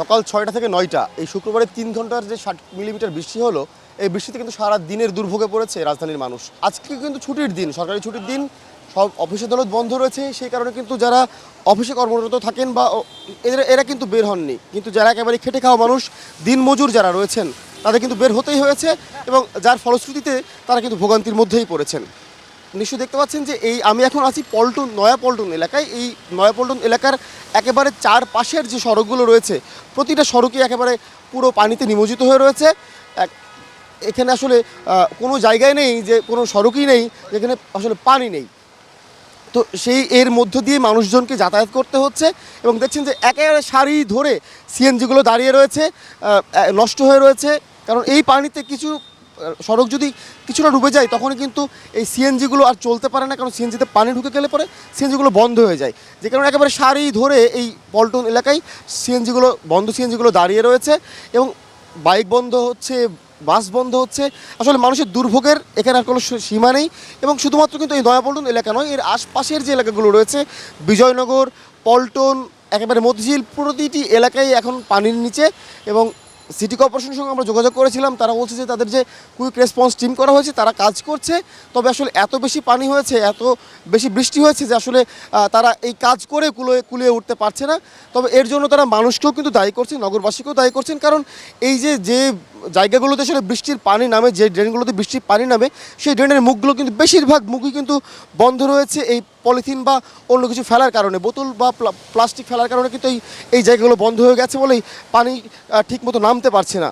সকাল ছয়টা থেকে নয়টা। এই শুক্রবারের তিন ঘণ্টার যে ষাট মিলিমিটার বৃষ্টি হলো, এই বৃষ্টিতে কিন্তু সারা দিনের দুর্ভোগে পড়েছে রাজধানীর মানুষ। আজকে কিন্তু ছুটির দিন, সরকারি ছুটির দিন, সব অফিস আদালত বন্ধ রয়েছে, সেই কারণে কিন্তু যারা অফিসে কর্মরত থাকেন বা এরা এরা কিন্তু বের হননি। কিন্তু যারা একেবারে খেটে খাওয়া মানুষ, দিনমজুর যারা রয়েছেন, তাদের কিন্তু বের হতেই হয়েছে এবং যার ফলশ্রুতিতে তারা কিন্তু ভোগান্তির মধ্যেই পড়েছেন। নিশ্চয়ই দেখতে পাচ্ছেন যে এই, আমি এখন আছি পল্টন, নয়া পল্টন এলাকায়। এই নয়া পল্টন এলাকার একেবারে চার পাশের যে সড়কগুলো রয়েছে, প্রতিটা সড়কই একেবারে পুরো পানিতে নিমজ্জিত হয়ে রয়েছে। এখানে আসলে কোনো জায়গায় নেই যে কোনো সড়কই নেই যেখানে আসলে পানি নেই। তো সেই এর মধ্য দিয়ে মানুষজনকে যাতায়াত করতে হচ্ছে এবং দেখছেন যে একেবারে সারি ধরে সিএনজিগুলো দাঁড়িয়ে রয়েছে নষ্ট হয়ে রয়েছে। কারণ এই পানিতে কিছু সড়ক যদি কিছুটা ডুবে যায় তখন কিন্তু এই সিএনজিগুলো আর চলতে পারে না, কারণ সিএনজিতে পানি ঢুকে গেলে পরে সিএনজিগুলো বন্ধ হয়ে যায়। যে কারণে একেবারে সারি ধরে এই পল্টন এলাকায় সিএনজিগুলো, বন্ধ সিএনজিগুলো দাঁড়িয়ে রয়েছে এবং বাইক বন্ধ হচ্ছে, বাস বন্ধ হচ্ছে। আসলে মানুষের দুর্ভোগের এখানে আর কোনো সীমা নেই এবং শুধুমাত্র কিন্তু এই নয়াপল্টন এলাকা নয়, এর আশপাশের যে এলাকাগুলো রয়েছে, বিজয়নগর, পল্টন, একেবারে মতিঝিল, প্রতিটি এলাকায় এখন পানির নিচে এবং সিটি কর্পোরেশনের সঙ্গে আমরা যোগাযোগ করেছিলাম তারা বলছে যে তাদের যে কুইক রেসপন্স টিম করা হয়েছে তারা কাজ করছে। তবে আসলে এত বেশি পানি হয়েছে এত বেশি বৃষ্টি হয়েছে যে আসলে তারা এই কাজ করে কুলিয়ে কুলিয়ে উঠতে পারছে না। তবে এর জন্য তারা মানুষকেও কিন্তু দায়ী করছেন নগরবাসীকেও দায়ী করছেন। কারণ এই যে যে জায়গাগুলোতে আসলে বৃষ্টির পানি নামে যে ড্রেনগুলোতে বৃষ্টির পানি নামে সেই ড্রেনের মুখগুলো কিন্তু বেশিরভাগ মুখই কিন্তু বন্ধ রয়েছে এই পলিথিন বা অন্য কিছু ফেলার কারণে। বোতল বা প্লা- প্লাস্টিক ফেলার কারণে কিন্তু এই এই জায়গাগুলো বন্ধ হয়ে গেছে বলেই পানি আহ, ঠিকমতো নামতে পারছে না।